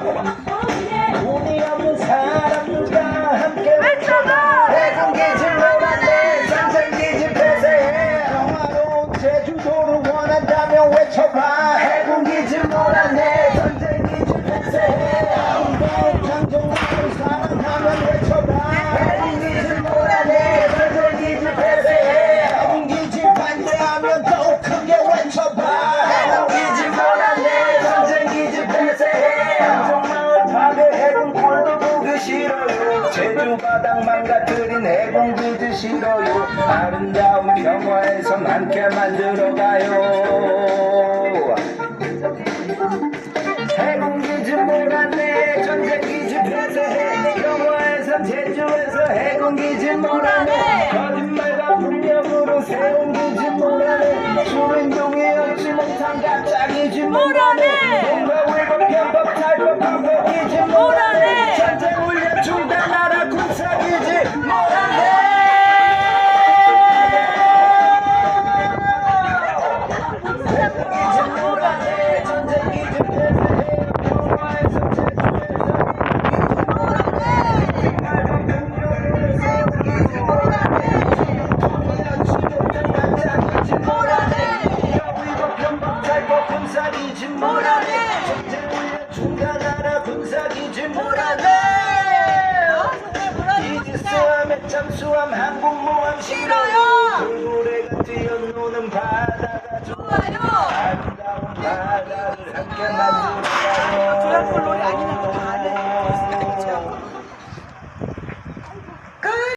돈이 없는 사람들과 함께 외쳐봐 해공기지 못한데 전쟁기지 폐쇄해 평화로운 제주도를 원한다면 외쳐봐 해공기지 못한데 제주 바닥 망가뜨린 해공기지 싫어요. 아름다운 평화에선 함께 만들어가요. 해군기지 몰아내 전쟁기지 폐쇄해. 평화에서 제주에서 해군기지 몰아내 거짓말과 분명으로 세운 기지 몰아내 주민동이 얻지 못한 가짜기지 몰아내 군사기지 몰아내. 군사기지 몰아내. 이지수함에 잠수함 항공모함 싫어요. 돌고래가 뛰어노는 바다가 좋아요. 아름다운 바다를 함께 만들어요. 조약불 노래 아니라고 다 알아요